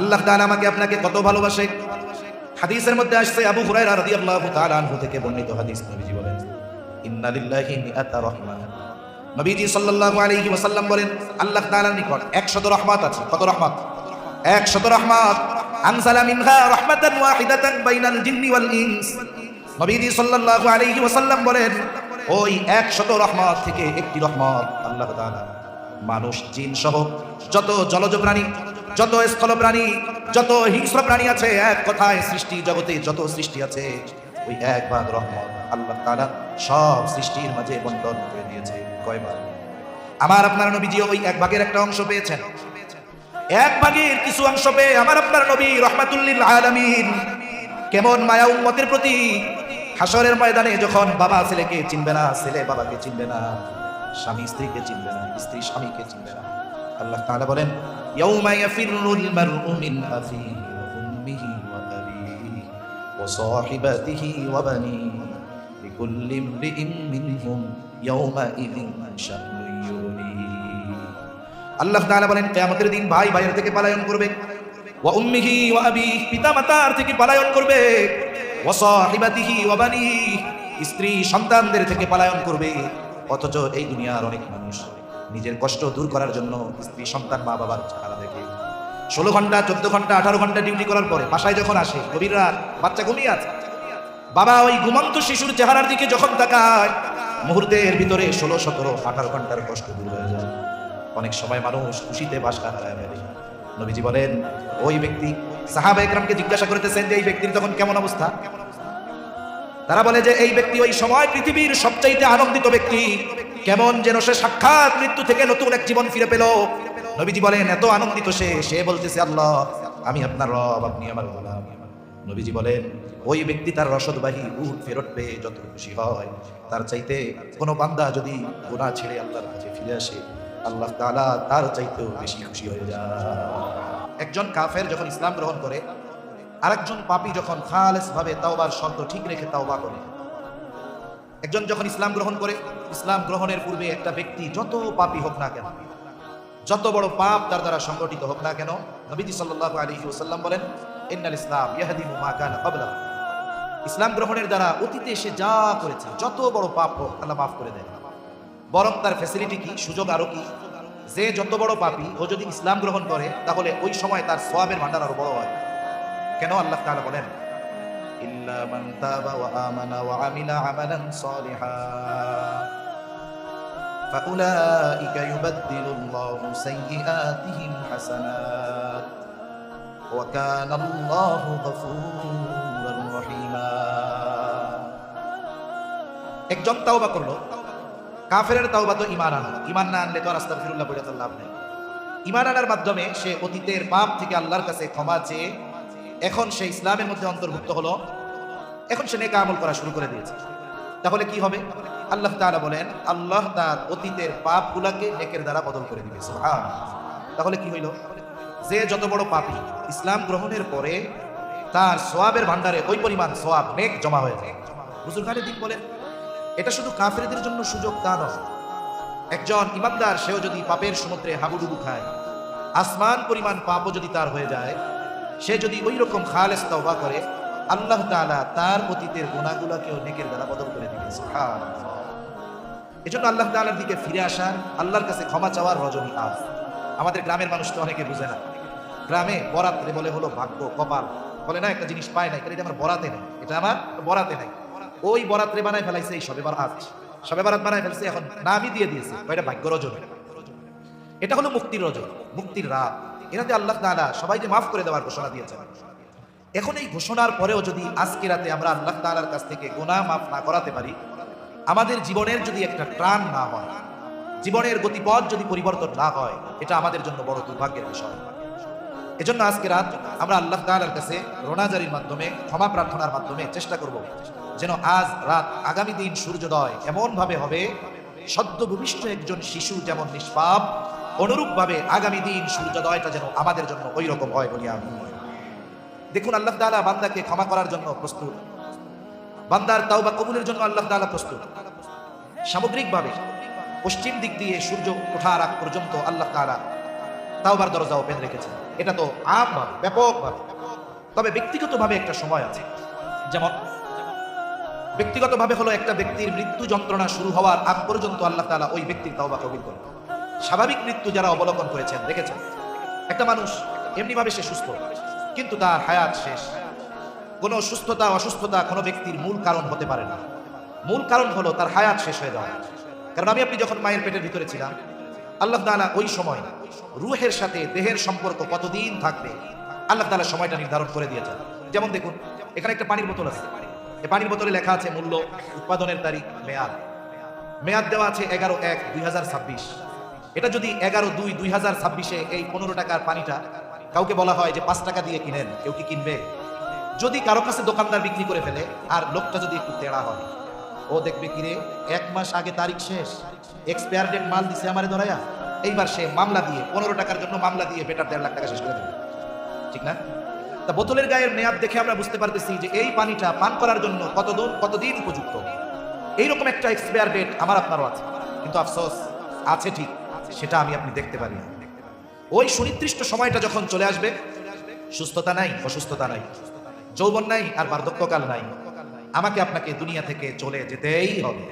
আল্লাহ তাআলা আমাকে আপনাকে কত ভালোবাসে। হাদিসের মধ্যে আসছে, আবু হুরায়রা রাদিয়াল্লাহু তাআলা আনহু থেকে বর্ণিত হাদিস নবীজি বলেন, ইন্না লিল্লাহি মিআতা রাহমা নবীজি সাল্লাল্লাহু আলাইহি ওয়াসাল্লাম বলেন, আল্লাহ তাআলার নিকট 100 রহমত আছে। কত রহমত? 100 রহমত। আনজালা মিনহা রাহমাতান ওয়াহিদাতান বাইনাল জিন্নি ওয়াল ইনস। নবীজি সাল্লাল্লাহু আলাইহি ওয়াসাল্লাম বলেন, ওই 100 রহমত থেকে একটি রহমত আল্লাহ তাআলা মানুষ জিন সহ যত জলজ প্রাণী, যত স্থল প্রাণী, যত হিংস্র প্রাণী আছে, এক কথায় সৃষ্টি জগতে যত সৃষ্টি আছে, ওই এক ভাগ রহমত আল্লাহ তাআলা সব সৃষ্টির মাঝে বন্টন করে দিয়েছে। কয় ভাগ আমার আপনার নবীজি ওই এক ভাগের একটা অংশ পেয়েছেন। এক ভাগের কিছু অংশ পেয়ে আমার আপনার নবী রহমাতুল্লিল আলামিন কেমন মায়া উম্মতের প্রতি হাসরের ময়দানে যখন বাবা ছেলেকে চিনবে না, ছেলে বাবাকে চিনবে না স্বামী স্ত্রীকে চিনবে না, স্ত্রী স্বামীকে চিনবে না। আল্লাহ তাআলা বলেন, ইয়াউমা ইয়াফিরুল মারউ মিন উম্মিহি ওয়া আবিহি ওয়া সাহিবাতিহি ওয়া বানিহি লিকুল্লি ইমরিইন মিনহুম ইয়াউমাইযিন শা'নুন ইউগনিহি। আল্লাহ বলেন, কিয়ামতের দিন ভাই ভাইয়ের থেকে পলায়ন করবে ওয়া উম্মিহি ওয়া আবি পিতা মাতার থেকে পলায়ন করবে ওয়া সাহিবাতিহি ওয়া স্ত্রী সন্তানদের থেকে পলায়ন করবে। অথচ এই দুনিয়ার অনেক মানুষ নিজের কষ্ট দূর করার জন্য স্ত্রী, সন্তান মা বাবার চেহারা দেখে। ষোলো ঘণ্টা, চোদ্দ ঘণ্টা, আঠারো ঘণ্টা ডিউটি করার পরে বাসায় যখন আসে, গভীর বাচ্চা ঘুমিয়ে আছে। বাবা ওই ঘুমন্ত শিশুর চেহারার দিকে যখন তাকায়, মুহূর্তের ভিতরে ষোলো, সতেরো, আঠারো ঘণ্টার কষ্ট দূর হয়ে যায়। অনেক সময় মানুষ খুশিতে বাসা হারায় ফেলে নবীজি বলেন, ওই ব্যক্তি সাহাবা একরামকে জিজ্ঞাসা করতেছেন যে এই ব্যক্তির তখন কেমন অবস্থা? তারা বলে যে এই ব্যক্তি ওই সময় পৃথিবীর সবচাইতে আনন্দিত ব্যক্তি। কেমন যেন সে সাক্ষাৎ মৃত্যু থেকে নতুন এক জীবন ফিরে পেল। নবীজি বলেন, এত আনন্দিত সে সে বলতেছে, আল্লাহ, আমি আপনার রব, আপনি আমার গোলাম। নবীজি বলেন, ওই ব্যক্তি তার রসদবাহী উট ফেরত পেয়ে যত খুশি হয়, তার চাইতে কোনো বান্দা যদি গোনা ছেড়ে আল্লাহর কাছে ফিরে আসে, আল্লাহ তাআলা তার চাইতেও বেশি খুশি হয়ে যায়। একজন কাফের যখন ইসলাম গ্রহণ করে আরেকজন পাপী যখন খালেস ভাবে তাওবার শর্ত ঠিক রেখে তাওবা করে, একজন যখন ইসলাম গ্রহণ করে, ইসলাম গ্রহণের পূর্বে একটা ব্যক্তি যত পাপী হোক না কেন, যত বড় পাপ তার দ্বারা সংগঠিত হোক না কেন, নবীজি সাল্লাল্লাহু আলাইহি ওয়াসাল্লাম বলেন, ইন্নাল ইসলাম ইয়াহদিমু মা কানা ইসলাম গ্রহণের দ্বারা অতীতে সে যা করেছে, যত বড় পাপ হোক, আল্লাহ মাফ করে দেয় বরং তার ফ্যাসিলিটি কি, সুযোগ আরও কি? যে যত বড় পাপী ও যদি ইসলাম গ্রহণ করে, তাহলে ওই সময় তার সোয়াবের ভান্ডার আরও বড় হয়। কেন আল্লাহ তাআলা বলেন ইল্লা মান তাবা ওয়া আমানা ওয়া আমিলা আমালান সালিহা فأولئك يبدل الله سيئاتهم حسنات وكان الله غفورا رحيما একজন তাওবা করলো কাফেরের তাওবা তো ইমান আনা ইমান না আনলে তো আর আস্তাগফিরুল্লাহ বলে তো লাভ নেই ইমান আনার মাধ্যমে সে অতীতের পাপ থেকে আল্লাহর কাছে ক্ষমা চেয়ে এখন সে ইসলামের মধ্যে অন্তর্ভুক্ত হলো। এখন সে নেকা আমল করা শুরু করে দিয়েছে। তাহলে কি হবে? আল্লাহ তাআলা বলেন, আল্লাহ তার অতীতের পাপগুলাকে নেকের দ্বারা বদল করে দিবে। তাহলে কি হইল? যে যত বড় পাপী ইসলাম গ্রহণের পরে তার সোয়াবের ভান্ডারে ওই পরিমাণ সোয়াব নেক জমা হয়ে যায়। হুজুর খানের দিক বলেন, এটা শুধু কাফেরদের জন্য সুযোগ তা নয়। একজন ইমানদার, সেও যদি পাপের সমুদ্রে হাবুডুবু খায়, আসমান পরিমাণ পাপও যদি তার হয়ে যায় সে যদি ওই রকম খালেস তওবা করে, আল্লাহ তাআলা তার অতীতের গুণাগুলাকেও নেকের দ্বারা বদল করে দিবে। এজন্য আল্লাহ তাআলার দিকে ফিরে আসা আল্লাহর কাছে ক্ষমা চাওয়ার রজনী আজ আমাদের গ্রামের মানুষ তো অনেকে বুঝে না। গ্রামে বরাতে বলে হলো ভাগ্য, কপাল। বলে না, একটা জিনিস পায় নাই, কারণ এটা আমার বরাতে নেই। এটা আমার বরাতে নাই। ওই বরাত্রে বানায় ফেলাইছে এই সবে বারাত সবে বারাত বানায় ফেলছে, এখন নামই দিয়ে দিয়েছে। এটা ভাগ্য রজনী। এটা হলো মুক্তির রজনী, মুক্তির রাত। এটাতে আল্লাহ তাআলা সবাইকে মাফ করে দেওয়ার ঘোষণা দিয়েছেন। এখন এই ঘোষণার পরেও যদি আজকে রাতে আমরা আল্লাহ তাআলার কাছ থেকে গোনা মাফ না করাতে পারি, আমাদের জীবনের যদি একটা প্রাণ না হয়, জীবনের গতিপথ যদি পরিবর্তন না হয়, এটা আমাদের জন্য বড় দুর্ভাগ্যের বিষয়। এজন্য আজকে রাত আমরা আল্লাহ তাআলার কাছে রোনাজারির মাধ্যমে, ক্ষমা প্রার্থনার মাধ্যমে চেষ্টা করব যেন আজ রাত আগামী দিন সূর্যোদয় এমন ভাবে হবে, সদ্য ভূমিষ্ঠ একজন শিশু যেমন নিষ্পাপ অনুরূপভাবে আগামী দিন সূর্যোদয়টা যেন আমাদের জন্য ওই রকম হয় বলি আমি। দেখুন, আল্লাহ তাআলা বান্দাকে ক্ষমা করার জন্য প্রস্তুত। বান্দার তাও বা কবুলের জন্য আল্লাহ তাআলা প্রস্তুত। সামগ্রিকভাবে পশ্চিম দিক দিয়ে সূর্য ওঠার আগ পর্যন্ত আল্লাহ তাআলা তাওবার দরজা ওপেন রেখেছে এটা তো আমভাবে, ব্যাপকভাবে। তবে ব্যক্তিগতভাবে একটা সময় আছে। যেমন, ব্যক্তিগতভাবে হলো একটা ব্যক্তির মৃত্যু যন্ত্রণা শুরু হওয়ার আগ পর্যন্ত আল্লাহ তাআলা ওই ব্যক্তির তাওবা কবুল করেন স্বাভাবিক মৃত্যু যারা অবলোকন করেছেন, দেখেছেন? একটা মানুষ এমনিভাবে সে সুস্থ, কিন্তু তার হায়াত শেষ। কোনো সুস্থতা, অসুস্থতা কোনো ব্যক্তির মূল কারণ হতে পারে না। মূল কারণ হলো তার হায়াত শেষ হয়ে যাওয়া। কারণ আমি আপনি যখন মায়ের পেটের ভিতরে ছিলাম, আল্লাহ তাআলা ওই সময় রুহের সাথে দেহের সম্পর্ক কতদিন থাকবে, আল্লাহ তাআলা সময়টা নির্ধারণ করে দিয়েছেন। যেমন দেখুন, এখানে একটা পানির বোতল আছে। এই পানির বোতলে লেখা আছে মূল্য, উৎপাদনের তারিখ, মেয়াদ। মেয়াদ দেওয়া আছে এগারো এক দুই হাজার ছাব্বিশ। এটা যদি এগারো দুই দুই হাজার ছাব্বিশে এই পনেরো টাকার পানিটা কাউকে বলা হয় যে পাঁচ টাকা দিয়ে কিনেন, কেউ কি কিনবে? যদি কারও কাছে দোকানদার বিক্রি করে ফেলে আর লোকটা যদি একটু তেড়া হয়, ও দেখবে কিরে, এক মাস আগে তারিখ শেষ এক্সপায়ার ডেট মাল দিছে আমারে ধরাইয়া এইবার সে মামলা দিয়ে, পনেরো টাকার জন্য মামলা দিয়ে বেটার দেড় লাখ টাকা শেষ করে দেবে। ঠিক না? তা বোতলের গায়ের মেয়াদ দেখে আমরা বুঝতে পারতেছি যে এই পানিটা পান করার জন্য কতদিন কতদিন উপযুক্ত। এইরকম একটা এক্সপায়ার ডেট আমার আপনারও আছে। কিন্তু আফসোস আছে ঠিক, সেটা আমি আপনি দেখতে পারি না। ওই সুনির্দিষ্ট সময়টা যখন চলে আসবে, সুস্থতা নাই, অসুস্থতা নাই, যৌবন নাই, আর বার্ধক্যকাল নাই, আমাকে আপনাকে দুনিয়া থেকে চলে যেতেই হবে।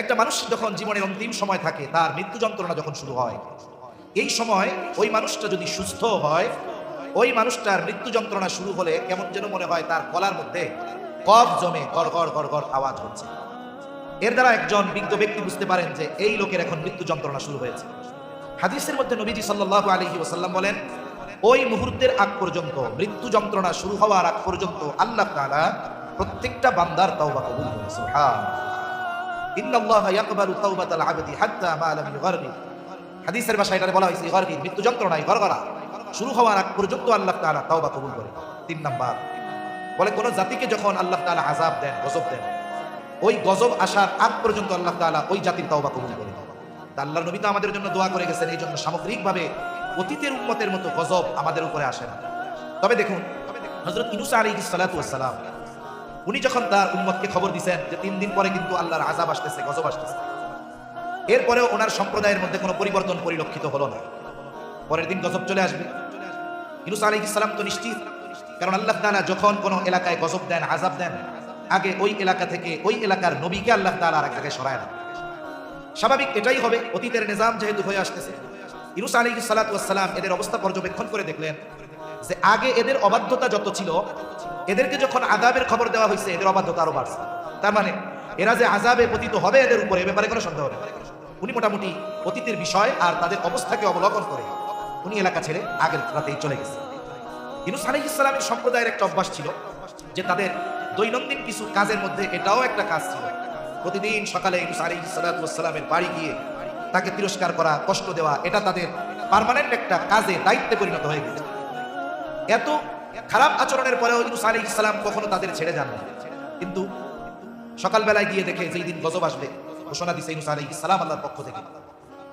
একটা মানুষ যখন জীবনের অন্তিম সময় থাকে, তার মৃত্যু যন্ত্রণা যখন শুরু হয়, এই সময় ওই মানুষটা যদি সুস্থ হয়, ওই মানুষটার মৃত্যু যন্ত্রণা শুরু হলে কেমন যেন মনে হয় তার গলার মধ্যে কফ জমে গড় গড় গড় গড় আওয়াজ হচ্ছে। এর দ্বারা একজন বিজ্ঞ ব্যক্তি বুঝতে পারেন যে এই লোকের এখন মৃত্যু যন্ত্রণা শুরু হয়েছে। হাদিসের মধ্যে নবীজি সাল্লাল্লাহু আলাইহি ওয়াসাল্লাম বলেন, ওই মুহূর্তের আগ পর্যন্ত, মৃত্যু যন্ত্রণা শুরু হওয়ার আগ পর্যন্ত আল্লাহ তাআলা প্রত্যেকটা বান্দার তাওবা কবুল করে সুবহান ইন্নাল্লাহা ইয়াকবালু তাওবাতাল আবদি হাত্তা মা লাম ইগরগি হাদিসের ভাষায় এটা বলা হয়েছে ইগরগি মৃত্যু যন্ত্রণায় গড়গড়া। শুরু হওয়ার আগ পর্যন্ত আল্লাহ তিন নাম্বার, বলে কোন জাতিকে যখন আল্লাহ আযাব দেন, গজব দেন ওই গজব আসার আগ পর্যন্ত আল্লাহ তাআলা ওই জাতির তাওবা কবুল করে তা আল্লাহর নবী তো আমাদের জন্য দোয়া করে গেছেন এই জন্য সামগ্রিকভাবে অতীতের উন্মতের মতো গজব আমাদের উপরে আসে না। তবে দেখুন, হযরত ইনুস আলাইহিস সালাতু ওয়াস সালাম, উনি যখন তার উম্মতকে খবর দিচ্ছেন যে তিন দিন পরে কিন্তু আল্লাহর আজাব আসতেছে, গজব আসতেছে। এরপরেও ওনার সম্প্রদায়ের মধ্যে কোনো পরিবর্তন পরিলক্ষিত হলো না। পরের দিন গজব চলে আসবে। ইনুস আলাইহিস ইসলাম তো নিশ্চিত, কারণ আল্লাহ তাআলা যখন কোনো এলাকায় গজব দেন আজাব দেন আগে ওই এলাকা থেকে ওই এলাকার নবীকে আল্লাহ তাআলা আর এক জায়গায় সরায় না স্বাভাবিক এটাই হবে, অতীতের নিজাম যেহেতু হয়ে আসতেছে। ইনুস আলী সালাতাম এদের অবস্থা পর্যবেক্ষণ করে দেখলেন যে আগে এদের অবাধ্যতা যত ছিল, এদেরকে যখন আজাবের খবর দেওয়া হয়েছে, এদের অবাধ্যতা আরও বাড়ছে। তার মানে এরা যে আজাবে পতিত হবে এদের উপরে এ ব্যাপারে কোনো সন্দেহ নেই। উনি মোটামুটি অতীতের বিষয় আর তাদের অবস্থাকে অবলোকন করে উনি এলাকা ছেড়ে আগের রাতেই চলে গেছে। ইনুস আলী ইসলামের সম্প্রদায়ের একটা অভ্যাস ছিল যে তাদের দৈনন্দিন কিছু কাজের মধ্যে এটাও একটা কাজ ছিল। প্রতিদিন সকালে ইউনুস আলাইহিস সালাতু সালামের বাড়ি গিয়ে তাকে তিরস্কার করা, কষ্ট দেওয়া, এটা তাদের পার্মানেন্ট একটা কাজে দায়িত্বে পরিণত হয়ে গেছে। এত খারাপ আচরণের পরেও ইউনুস আলাইহিস সালাম কখনো তাদের ছেড়ে যান না কিন্তু সকালবেলায় গিয়ে দেখে যেই দিন গজব আসবে, ঘোষণা দিছে ইউনুস আলাইহিস সালাম আল্লাহর পক্ষ থেকে।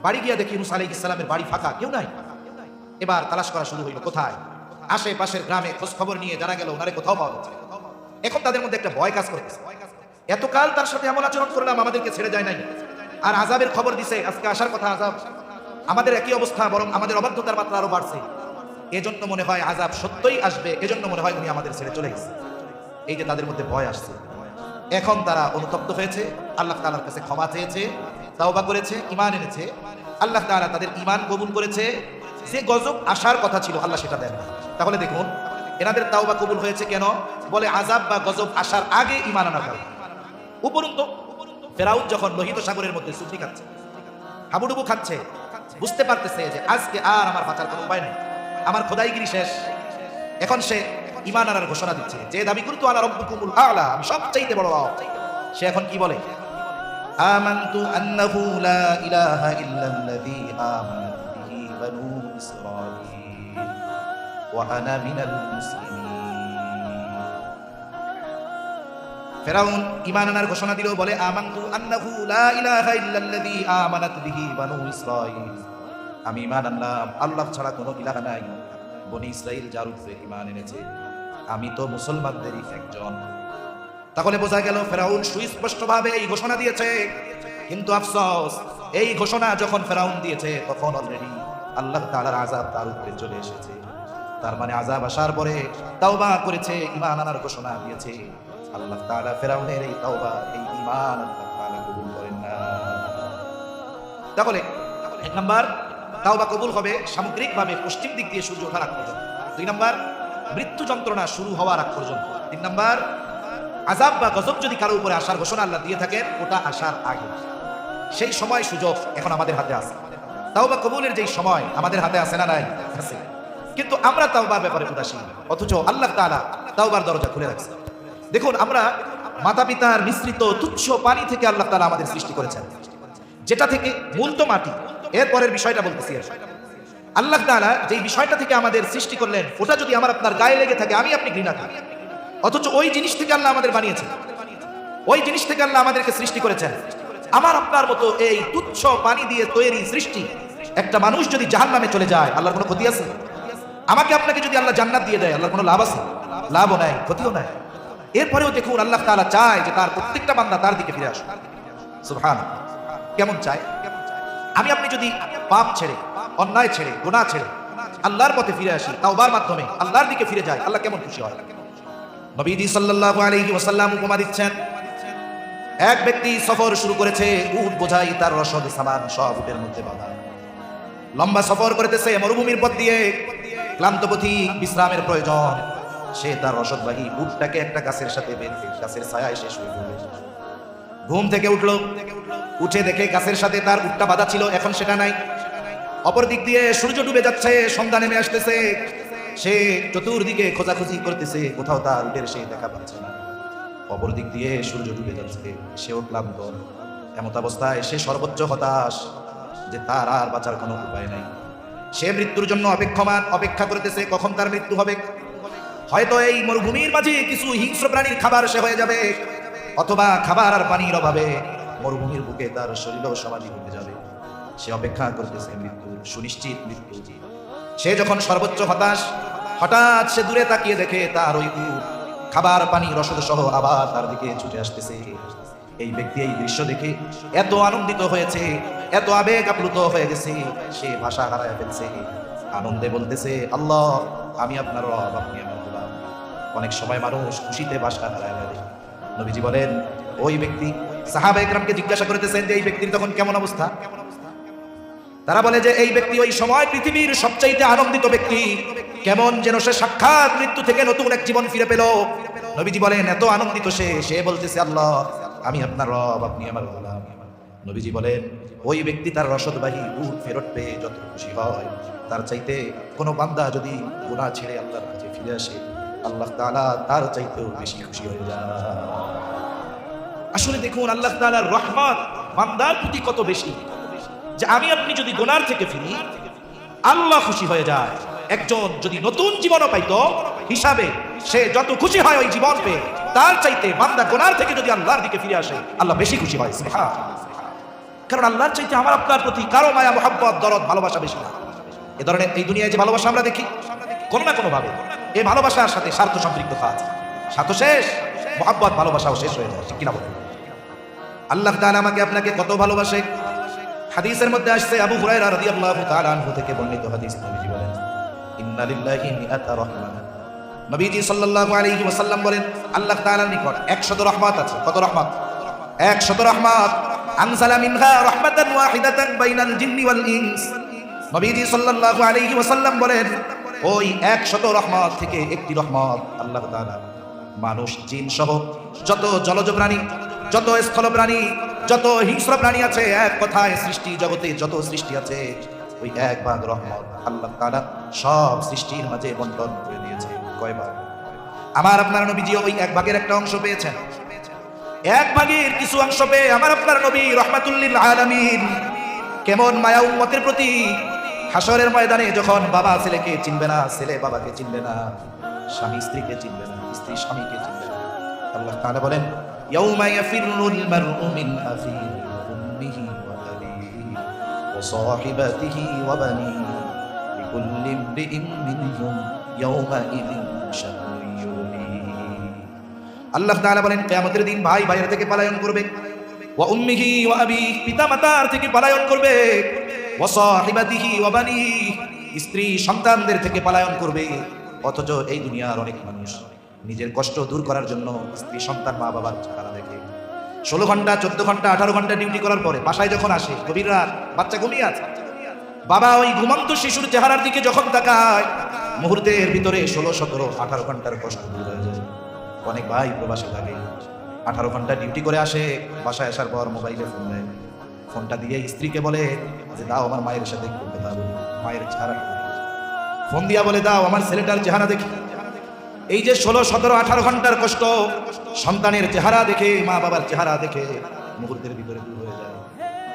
বাড়ি গিয়ে দেখে ইউনুস আলাইহিস সালামের বাড়ি ফাঁকা, কেউ নাই। এবার তালাশ করা শুরু হইল, কোথায়? আশেপাশের গ্রামে খোঁজ খবর নিয়ে জানা গেল, ওনারে কোথাও পাওয়া যাচ্ছে। এখন তাদের মধ্যে একটা ভয় কাজ করতেছে। এতকাল তার সাথে এমন আচরণ করলাম, আমাদেরকে ছেড়ে যায় নাই। আর আজাবের খবর দিছে, আজকে আসার কথা আজাব আমাদের একই অবস্থা, বরং আমাদের অবাধ্যতার মাত্রা আরও বাড়ছে। এজন্য মনে হয় আজাব সত্যই আসবে, এজন্য মনে হয় উনি আমাদের ছেড়ে চলে গেছে। এই যে তাদের মধ্যে ভয় আসছে। এখন তারা অনুতপ্ত হয়েছে, আল্লাহ তাআলার কাছে ক্ষমা চেয়েছে, তাওবা করেছে ইমান এনেছে। আল্লাহ তাআলা তাদের ইমান কবুল করেছে। যে গজব আসার কথা ছিল, আল্লাহ সেটা দেন না। তাহলে দেখুন এনাদের তাওবা কবুল হয়েছে কেন? বলে আজাব বা গজব আসার আগে ইমান আনার কারণে উপরন্ত, ফেরাউন যখন লোহিত সাগরের মধ্যে সুফি খাচ্ছে, হাবুডুবু খাচ্ছে, বুঝতে পারতেছে যে আজকে আর আমার বাঁচার কোনো উপায় নেই। আমার খোদাইগিরি শেষ। এখন সে ইমান আনার ঘোষণা দিচ্ছে যে দাবি করতো, আলা রব্বুকুমুল আলা আমি সবচাইতে বড় রব সে এখন কি বলে? আমানতু আন্নাহু লা ইলাহা ইল্লাল্লাযী বিহি ইসরাঈল ওয়া আনা মিনাল মুসলিমিন। ফেরাউন আনার ঘোষণা দিল বলে, আমানতু আন্নাহু লা ইলাহা ইল্লাল্লাযী আমানাত বিহি বানু ইসরাঈল। আমি আনলাম, আল্লাহ ছাড়া কোনো ইলাহা নাই। বনি ইসরাইল যার উপরে এনেছে, আমি তো মুসলমানদেরই একজন। তাহলে বোঝা গেল ফেরাউন সুস্পষ্টভাবে এই ঘোষণা দিয়েছে। কিন্তু আফসোস, এই ঘোষণা যখন ফেরাউন দিয়েছে, তখন অলরেডি আল্লাহ তাআলার আযাব তার উপরে চলে এসেছে। তার মানে আজাব আসার পরে তাওবা করেছে, ঈমান আনার ঘোষণা দিয়েছে। আল্লাহ তাআলা ফেরাউনের এই তাওবা, এই ঈমান আল্লাহ তাআলা কবুল করেন না। তাহলে, এক নাম্বার, তাওবা কবুল হবে সামগ্রিকভাবে পশ্চিম দিক দিয়ে সূর্য ওঠার পর্যন্ত। দুই নাম্বার, মৃত্যু যন্ত্রণা শুরু হওয়ার আগ পর্যন্ত। তিন নাম্বার আজাব বা গজব যদি কারও উপরে আসার ঘোষণা আল্লাহ দিয়ে থাকেন, ওটা আসার আগে। সেই সময় সুযোগ এখন আমাদের হাতে আছে। তাওবা কবুলের যেই সময় আমাদের হাতে আছে না নাই? আছে। কিন্তু আমরা তাওবার ব্যাপারে উদাসীন। অথচ আল্লাহ তাআলা তাওবার দরজা খুলে রাখছে দেখুন, আমরা মাতা পিতার মিশ্রিত তুচ্ছ পানি থেকে আল্লাহ তাআলা আমাদের সৃষ্টি করেছেন। যেটা থেকে মূল তো মাটি। এরপরের বিষয়টা বলতেছি আল্লাহ তাআলা যেই বিষয়টা থেকে আমাদের সৃষ্টি করলেন, ওটা যদি আমার আপনার গায়ে লেগে থাকে, আমি আপনি ঘৃণা করি। অথচ ওই জিনিস থেকে আল্লাহ আমাদের বানিয়েছেন। ওই জিনিস থেকে আল্লাহ আমাদেরকে সৃষ্টি করেছেন। আমার আপনার মতো এই তুচ্ছ পানি দিয়ে তৈরি সৃষ্টি, একটা মানুষ যদি জাহান নামে চলে যায়, আল্লাহর কোনো ক্ষতি আছে? আমাকে আপনাকে যদি আল্লাহ জান্নাত দিয়ে দেয় আল্লাহ কোনো লাভ আছে? লাভও নাই, ক্ষতিও নাই। এরপরেও দেখুন আল্লাহ তালা চায় যে তার প্রত্যেকটা বান্দা তার দিকে ফিরে আসুক। সুবহান কেমন চায়? আমি আপনি যদি পাপ ছেড়ে, অন্যায় ছেড়ে, গুনাহ ছেড়ে আল্লাহর পথে ফিরে আসি, তাওবার মাধ্যমে আল্লাহর দিকে ফিরে যায় আল্লাহ কেমন খুশি হয়? নবীজি সাল্লাল্লাহু আলাইহি ওয়াসাল্লাম উপমা দিচ্ছেন, এক ব্যক্তি সফর শুরু করেছে, উট বোঝাই তার রসদ, সামান সব উটের মধ্যে বাঁধা। লম্বা সফর করতেছে মরুভূমির পথ দিয়ে ক্লান্ত পথি বিশ্রামের প্রয়োজন। সে তার রসদবাহী উটটাকে একটা গাছের সাথে বেঁধে, গাছের ছায়ায় শেষ হয়ে পড়ল। ঘুম থেকে উঠল। উঠে দেখে গাছের সাথে তার উটটা বাঁধা ছিল, এখন সেটা নাই। অপর দিক দিয়ে সূর্য ডুবে যাচ্ছে সন্ধ্যা নেমে আসতেছে। সে চতুর্দিকে খোঁজাখুঁজি করতেছে, কোথাও তার উটের সে দেখা পাচ্ছে না। অপর দিক দিয়ে সূর্য ডুবে যাচ্ছে, সেও ক্লান্ত। এমত অবস্থায় সে সর্বোচ্চ হতাশ যে তার আর বাঁচার কোনো উপায় নাই। সে মৃত্যুর জন্য অপেক্ষমান, অপেক্ষা করতেছে, কখন তার মৃত্যু হবে? হয়তো এই মরুভূমির মাঝে কিছু হিংস্র প্রাণীর খাবার সে হয়ে যাবে, অথবা খাবার আর পানির অভাবে মরুভূমির বুকে তার শরীরও সমাধি হয়ে যাবে। সে অপেক্ষা করতেছে মৃত্যু সুনিশ্চিত মৃত্যু। সে যখন সর্বোচ্চ হতাশ, হঠাৎ সে দূরে তাকিয়ে দেখে তার ওই খাবার পানি রসদ সহ আবার তার দিকে ছুটে আসতেছে। এই ব্যক্তি এই দৃশ্য দেখে এত আনন্দিত হয়েছে, এত আবেগ আপ্লুত হয়ে গেছে, সে ভাষা হারায় ফেলছে। আনন্দে বলতেছে, আল্লাহ, আমি আপনার রব, আপনি আমার গোলাম। অনেক সময় মানুষ খুশিতে ভাষা হারায় ফেলে। নবীজি বলেন, ওই ব্যক্তি সাহাবা একরামকে জিজ্ঞাসা করতেছেন যে, এই ব্যক্তির তখন কেমন অবস্থা? তারা বলে যে, এই ব্যক্তি ওই সময় পৃথিবীর সবচাইতে আনন্দিত ব্যক্তি। কেমন যেন সে সাক্ষাৎ মৃত্যু থেকে নতুন এক জীবন ফিরে পেল। নবীজি বলেন, এত আনন্দিত সে। সে বলতেছে, আল্লাহ আমি আপনার রব, আপনি আমার গোলাম। নবীজি বলেন, ওই ব্যক্তি তার রসদবাহী উট ফেরত পেয়ে যত খুশি হয়, তার চাইতে কোনো বান্দা যদি গোনা ছেড়ে আল্লাহর কাছে ফিরে আসে, আল্লাহ তাআলা তার চাইতেও বেশি খুশি হয়ে যায়। আসলে দেখুন, আল্লাহ তাআলার রহমত বান্দার প্রতি কত বেশি। যে আমি আপনি যদি গোনার থেকে ফিরি, আল্লাহ খুশি হয়ে যায়। একজন যদি নতুন জীবনও পাইতো, হিসাবে সে যত খুশি হয় ওই জীবন পেয়ে তার চাইতে বান্দা গোনার থেকে যদি আল্লাহর দিকে ফিরে আসে, আল্লাহ বেশি খুশি হয় কারণ আল্লাহর চাইতে আমার আপনার প্রতি কারও মায়া, মোহাব্বত, দরদ, ভালোবাসা বেশি না। এ ধরনের এই দুনিয়ায় যে ভালোবাসা আমরা দেখি, কোনো না কোনো ভাবে এই ভালোবাসার সাথে স্বার্থ সম্পৃক্ততা আছে স্বার্থ শেষ, মোহাব্বত, ভালোবাসাও শেষ হয়ে যায় কিনা বলুন? আল্লাহ তাআলা আমাকে আপনাকে কত ভালোবাসে। হাদিসের মধ্যে আসছে, আবু হুরায়রা রাদিয়াল্লাহু তাআলা আনহু থেকে বর্ণিত হাদিস, নবীজি বলেন, ইন্না লিল্লাহি মিআতা রাহমান। নবীজি সাল্লাল্লাহু আলাইহি ওয়াসাল্লাম বলেন, আল্লাহ তাআলার নিকট 100 রহমত আছে। কত রহমত? 100 রহমত। আনজালা মিনহা রাহমাতান ওয়াহিদাতান বাইনাল জিন্নি ওয়াল ইনস। নবীজি সাল্লাল্লাহু আলাইহি ওয়াসাল্লাম বলেন, ওই 100 রহমত থেকে একটি রহমত আল্লাহ তাআলা। মানুষ জিন সহ যত জলজ প্রাণী, যত স্থল প্রাণী, যত হিংস্র প্রাণী আছে, এক কথায় সৃষ্টি জগতে যত সৃষ্টি আছে, ওই এক ভাগ রহমত আল্লাহ তাআলা সব সৃষ্টির মাঝে বন্টন করে দিয়েছে কয় ভাগ আমার আপনার নবীজি ওই এক ভাগের একটা অংশ পেয়েছেন। এক ভাগের কিছু অংশ পেয়ে আমার আপনার নবী রহমাতুল্লিল আলামিন কেমন মায়া উম্মতের প্রতি হাসরের ময়দানে যখন বাবা ছেলেকে চিনবে না, ছেলে বাবাকে চিনবে না, স্বামী স্ত্রীকে চিনবে না, স্ত্রী স্বামীকে চিনবে না, আল্লাহ তাআলা বলেন, ইয়াউমা ইয়াফিরুল মারউ মিন আখিহি ওয়া সাহিবাতিহি ওয়া বানিহি লিকুল্লি ইমরিইন মিনহুম শানুন ইউগনিহি আল্লাহ তাআলা বলেন, কিয়ামতের দিন ভাই ভাইয়ের থেকে পলায়ন করবে। ওয়া উম্মিহি ওয়া আবি পিতা মাতার থেকে পলায়ন করবে। ওয়াসাহিবাতিহি ওয়া বানিহি, স্ত্রী সন্তানদের থেকে পলায়ন করবে। অথচ এই দুনিয়ার অনেক মানুষ নিজের কষ্ট দূর করার জন্য স্ত্রী সন্তান মা বাবার চেহারা দেখে। ষোলো ঘণ্টা, চোদ্দ ঘণ্টা, আঠারো ঘণ্টা ডিউটি করার পরে বাসায় যখন আসে, গভীর রাত, বাচ্চা ঘুমিয়ে আছে। বাবা ওই ঘুমন্ত শিশুর চেহারার দিকে যখন তাকায় মুহূর্তের ভিতরে ষোলো, সতেরো, আঠারো ঘণ্টার কষ্ট দূর হয়ে যায়। অনেক ভাই প্রবাসে থাকে। আঠারো ঘণ্টা ডিউটি করে আসে, বাসায় আসার পর মোবাইলে ফোন দেয়। ফোনটা দিয়ে স্ত্রীকে বলে যে, দাও আমার মায়ের সাথে কথা বলি। মায়ের চেহারা ফোন দিয়া বলে, দাও আমার ছেলেটার চেহারা দেখি। এই যে ষোলো, সতেরো, আঠারো ঘণ্টার কষ্ট, সন্তানের চেহারা দেখে মা বাবার চেহারা দেখে মুহূর্তের ভিতরে দূর হয়ে যায়।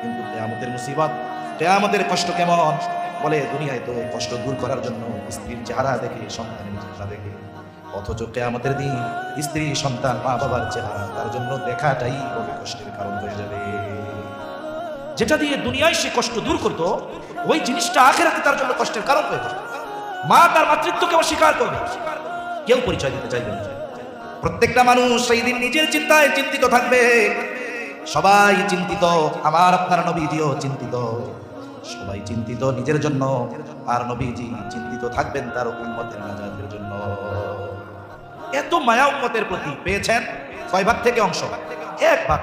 কিন্তু কেয়ামতের মুসিবত আমাদের কষ্ট কেমন? বলে দুনিয়ায় তো কষ্ট দূর করার জন্য স্ত্রীর চেহারা দেখে, সন্তানের চেহারা দেখে। অথচ কেয়ামতের দিন স্ত্রী, সন্তান মা বাবার চেহারা, তার জন্য দেখাটাই বড় কষ্টের কারণ হয়ে যাবে। যেটা দিয়ে দুনিয়ায় সে কষ্ট দূর করতো, ওই জিনিসটা আখেরাতে তার জন্য কষ্টের কারণ হয়ে যাবে। মা তার মাতৃত্ব মাতৃত্বকে অস্বীকার করবে। কেউ পরিচয় দিতে চাইবে না। প্রত্যেকটা মানুষ সেই দিন নিজের চিন্তায় চিন্তিত থাকবে। সবাই চিন্তিত, আমার আপনার নবীজিও চিন্তিত। সবাই চিন্তিত নিজের জন্য। আর নবীজি চিন্তিত থাকবেন তার উম্মতের নাজাতের জন্য। এত মায়া উম্মতের প্রতি পেয়েছেন কয় ভাগ থেকে অংশ? এক ভাগ